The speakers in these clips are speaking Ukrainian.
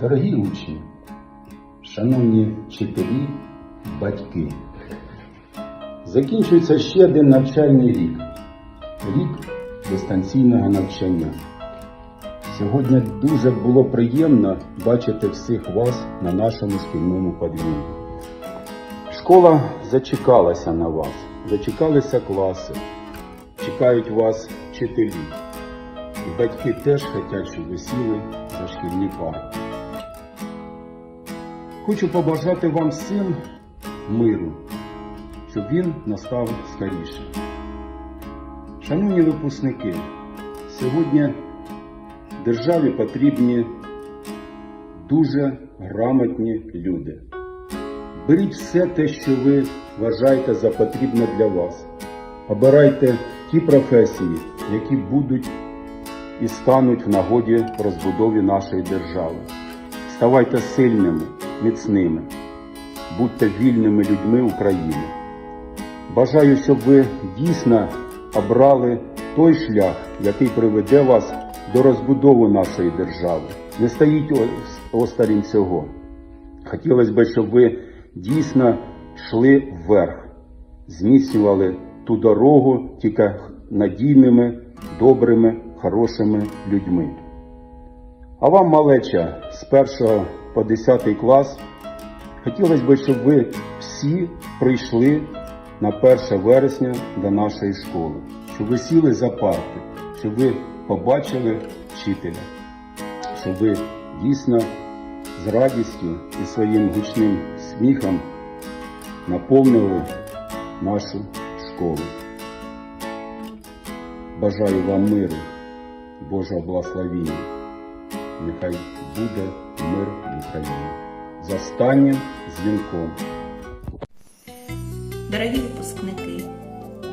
Дорогі учні, шановні вчителі, батьки, закінчується ще один навчальний рік, рік дистанційного навчання. Сьогодні дуже було приємно бачити всіх вас на нашому шкільному подвір'ї. Школа зачекалася на вас, зачекалися класи, чекають вас вчителі. І батьки теж хочуть, щоб ви сіли за шкільні парти. Хочу побажати вам всім миру, щоб він настав скоріше. Шановні випускники, сьогодні державі потрібні дуже грамотні люди. Беріть все те, що ви вважаєте за потрібне для вас. Обирайте ті професії, які будуть і стануть в нагоді розбудові нашої держави. Ставайте сильними, міцними, будьте вільними людьми України. Бажаю, щоб ви дійсно обрали той шлях, який приведе вас до розбудови нашої держави. Не стоїть ос- осторонь цього. Хотілося б, щоб ви дійсно йшли вверх, зміцнювали ту дорогу тільки надійними, добрими, хорошими людьми. А вам, малеча, з 1 по 10 клас, хотілося б, щоб ви всі прийшли на 1 вересня до нашої школи, щоб ви сіли за парти, щоб ви побачили вчителя, щоб ви дійсно з радістю і своїм гучним сміхом наповнили нашу школу. Бажаю вам миру, Божого благословіння. Нехай буде мир в Україні. За останнім дзвінком. Дорогі випускники,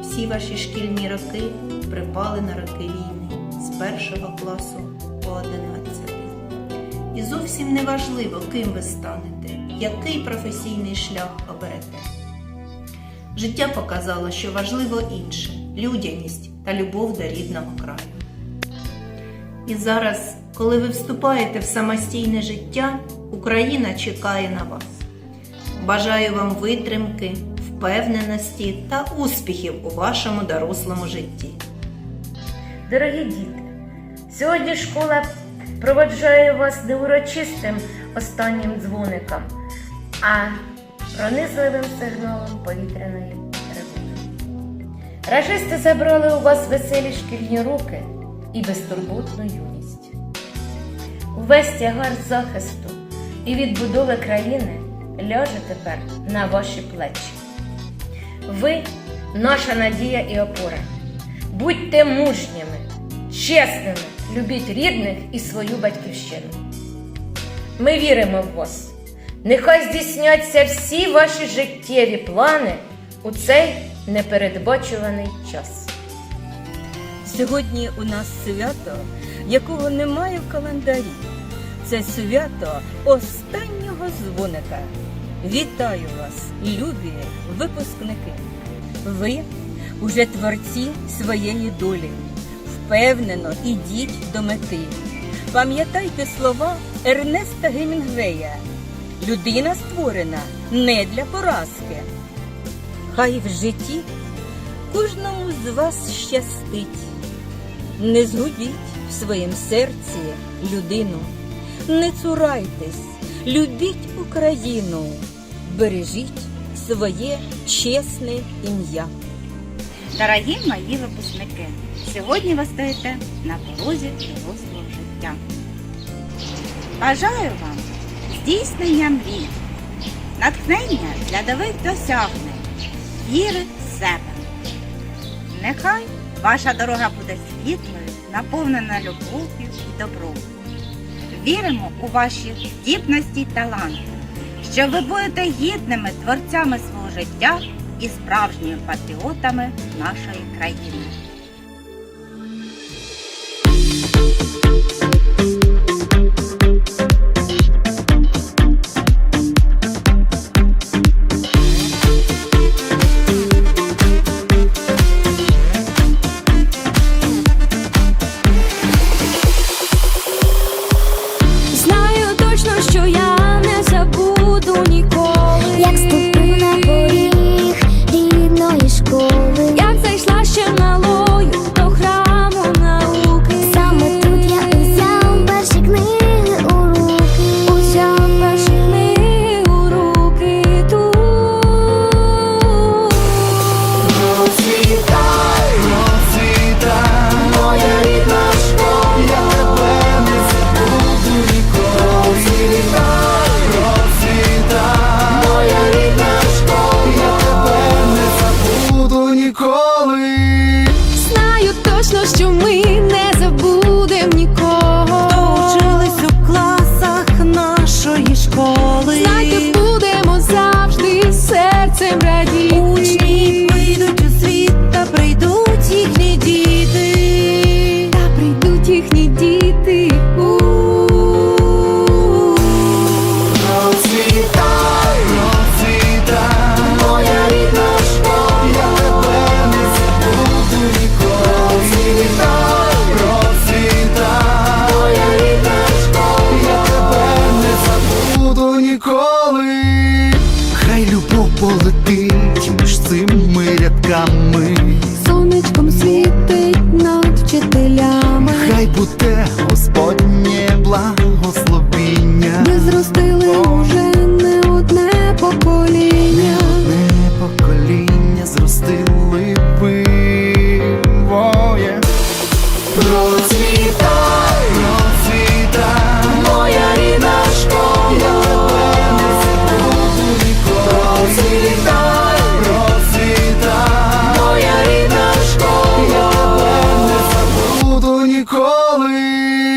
всі ваші шкільні роки припали на роки війни з першого класу по 11. І зовсім не важливо, ким ви станете, який професійний шлях оберете. Життя показало, що важливо інше людяність та любов до рідного краю. І зараз, коли ви вступаєте в самостійне життя, Україна чекає на вас. Бажаю вам витримки, впевненості та успіхів у вашому дорослому житті. Дорогі діти, сьогодні школа проведжає вас не урочистим останнім дзвоником, а пронизливим сигналом повітряної тривоги. Рашисти забрали у вас веселі шкільні руки і безтурботну юність. Увесь тягар захисту і відбудови країни ляже тепер на ваші плечі. Ви наша надія і опора. Будьте мужніми, чесними, любіть рідних і свою батьківщину. Ми віримо в вас. Нехай здійсняться всі ваші життєві плани у цей непередбачуваний час. Сьогодні у нас свято, якого немає в календарі. Це свято останнього дзвоника. Вітаю вас, любі випускники. Ви уже творці своєї долі. Впевнено ідіть до мети. Пам'ятайте слова Ернеста Гемінгвея. Людина створена не для поразки. Хай в житті кожному з вас щастить. Не згубіть в своїм серці людину, не цурайтесь, любіть Україну, бережіть своє чесне ім'я. Дорогі мої випускники, сьогодні ви стоїте на порозі дорослого життя. Бажаю вам здійснення мрій, натхнення для нових досягнень, віри в себе. Нехай ваша дорога буде світлою, наповнена любов'ю і добром. Віримо у ваші здібності й таланти, що ви будете гідними творцями свого життя і справжніми патріотами нашої країни. Благословіння, зростили уже не одне покоління. не покоління зростили ви. Воє. Процвітай, процвітай, моя рідна школа. Процвітай, процвітай, моя рідна школа. Не забуду ніколи.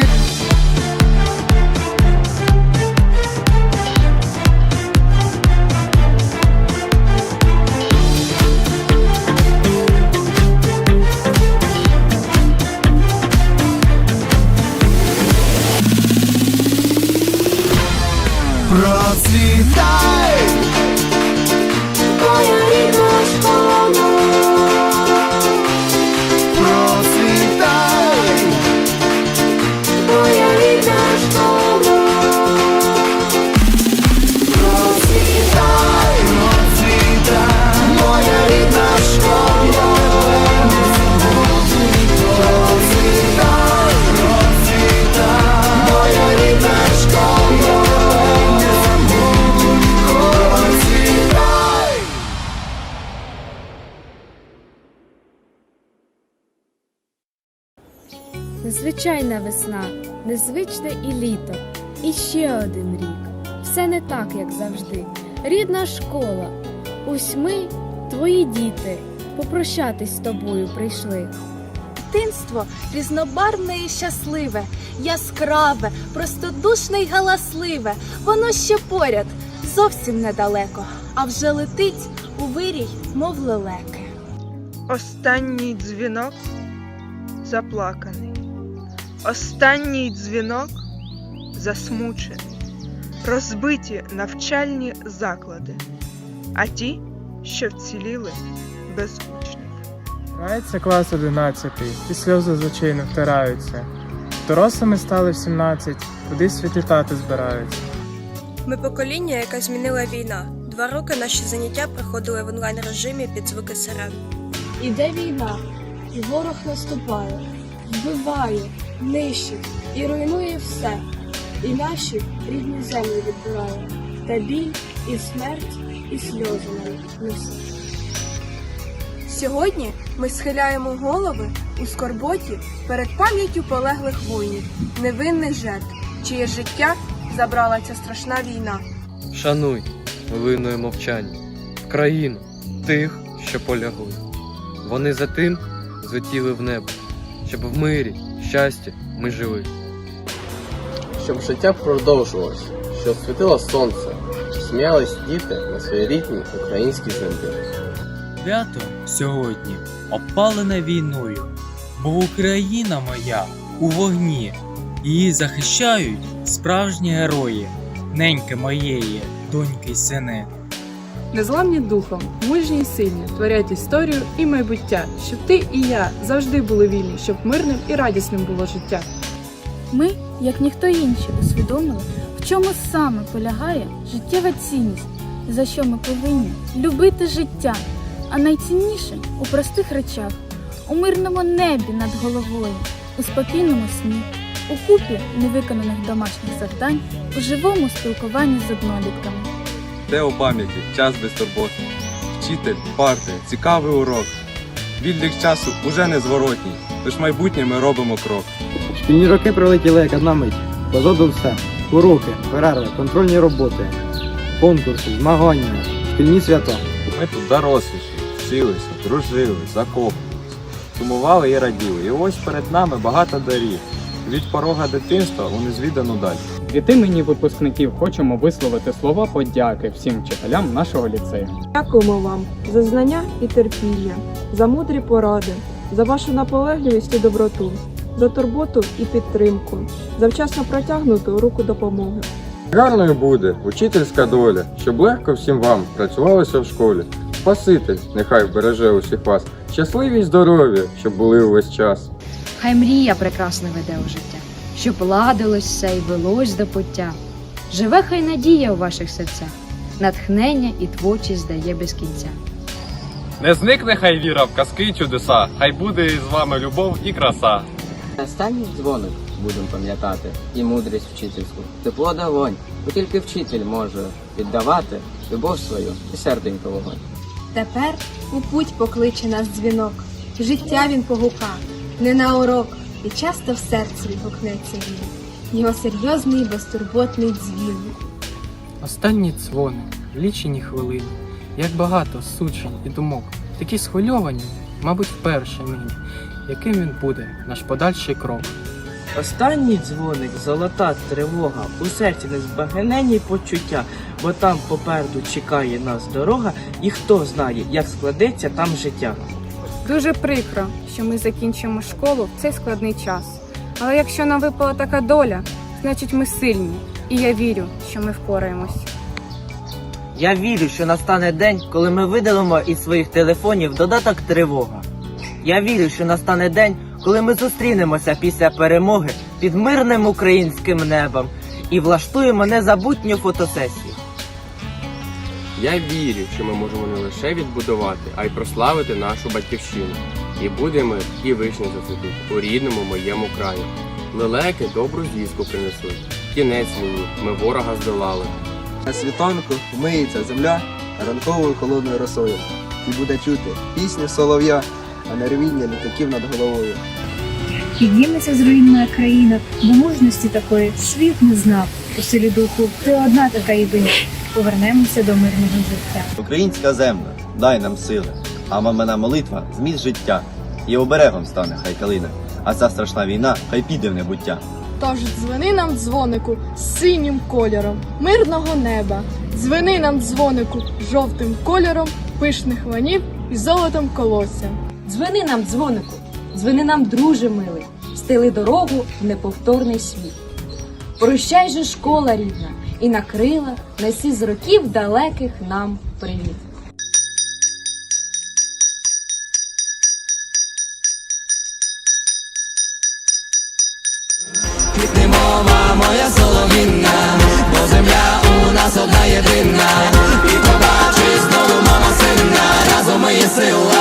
Незвичайна весна, незвичне і літо, і ще один рік. Все не так, як завжди. Рідна школа. Ось ми, твої діти, попрощатись з тобою прийшли. Дитинство різнобарвне і щасливе, яскраве, простодушне й галасливе. Воно ще поряд, зовсім недалеко, а вже летить у вирій, мов лелеки. Останній дзвінок заплаканий. Останній дзвінок засмучений. Розбиті навчальні заклади, а ті, що вціліли без учнів. Мається клас 11, і сльози з очей не втираються. Дорослими стали в 17, кудись відлітати збираються. Ми покоління, яке змінила війна. Два роки наші заняття проходили в онлайн режимі під звуки сирен. Іде війна, і ворог наступає, вбиває, нищить і руйнує все. І наші рідні землі відбирає, та біль, і смерть, і сльози нам несе. Сьогодні ми схиляємо голови у скорботі перед пам'яттю полеглих воїнів, невинних жертв, чиє життя забрала ця страшна війна. Шануй хвилиною мовчання країну тих, що полягли. Вони за тим злетіли в небо, щоб в мирі, щасті ми жили. щоб життя продовжувалось, щоб світило сонце, сміялись діти на своїй рідній українській землі. Свято сьогодні опалене війною, бо Україна моя у вогні, її захищають справжні герої, неньки моєї, доньки й сини. Незламні духом, мужні й сильні, творять історію і майбуття, щоб ти і я завжди були вільні, щоб мирним і радісним було життя. Ми, як ніхто інший, усвідомили, в чому саме полягає життєва цінність, за що ми повинні любити життя, а найцінніше у простих речах, у мирному небі над головою, у спокійному сні, у купі невиконаних домашніх завдань, у живому спілкуванні з однолітками. Де у пам'яті час без турботи. Вчитель, парти, цікавий урок. Відлік часу уже незворотній, тож майбутнє ми робимо крок. Шкільні роки пролетіли як одна мить. Позаду все. Уроки, перерви, контрольні роботи, конкурси, змагання, шкільні свята. Ми тут доросліші, вчилися, дружили, закохувалися, сумували і раділи. І ось перед нами багато доріг. Від порога дитинства у незвідану даль. Від імені випускників хочемо висловити слова подяки всім вчителям нашого ліцею. Дякуємо вам за знання і терпіння, за мудрі поради, за вашу наполегливість і доброту, за турботу і підтримку, за вчасно протягнуту руку допомоги. Гарною буде учительська доля, щоб легко всім вам працювалося в школі. Спаситель, нехай береже усіх вас, щасливі й здорові, щоб були увесь час. Хай мрія прекрасно веде у життя, щоб ладилось все і велось до пуття. Живе хай надія у ваших серцях, натхнення і творчість дає без кінця. Не зникне хай віра в казки й чудеса, хай буде з вами любов і краса. Останній дзвоник будемо пам'ятати, і мудрість вчительську, тепло да вогонь, бо тільки вчитель може віддавати любов свою і серденько вогонь. Тепер у путь покличе нас дзвінок. Життя він погука, не на урок, і часто в серці відгукнеться він. Його серйозний безтурботний дзвін. Останні дзвони, лічені хвилини, як багато суджень і думок, такі схвильовані, мабуть, вперше нині, яким він буде наш подальший крок. Останній дзвоник, золота тривога, у серці незбагненні почуття, бо там попереду чекає нас дорога, і хто знає, як складеться там життя. Дуже прикро, що ми закінчимо школу в цей складний час. Але якщо нам випала така доля, значить ми сильні. І я вірю, що ми впораємось. Я вірю, що настане день, коли ми видалимо із своїх телефонів додаток тривога. Я вірю, що настане день, коли ми зустрінемося після перемоги під мирним українським небом і влаштуємо незабутню фотосесію. Я вірю, що ми можемо не лише відбудувати, а й прославити нашу батьківщину. І буде мир, і вишні зацвітуть у рідному моєму краї. Лелеки добру звістку принесуть. Кінець війні, ми ворога здолали. На світанку вмиється земля ранковою холодною росою. І буде чути пісню солов'я, а не ревіння літаків над головою. Підніметься з руїн моя країна, бо мужності такої світ не знав. У силі духу ти одна така єдина. Повернемося до мирного життя. Українська земля, дай нам сили, а мамина молитва зміст життя. І оберегом стане хай калина, а ця страшна війна хай піде в небуття. Тож дзвени нам дзвонику синім кольором мирного неба. Дзвени нам дзвонику жовтим кольором пишних ланів і золотом колосся. Дзвени нам, дзвонику, дзвени нам, друже милий, стели дорогу в неповторний світ. Прощай же, школа рідна, і накрила на сі з років далеких нам привіт. Мова моя соловінна, бо земля у нас одна єдина, і побачиш знову мама сина, разом ми є сила.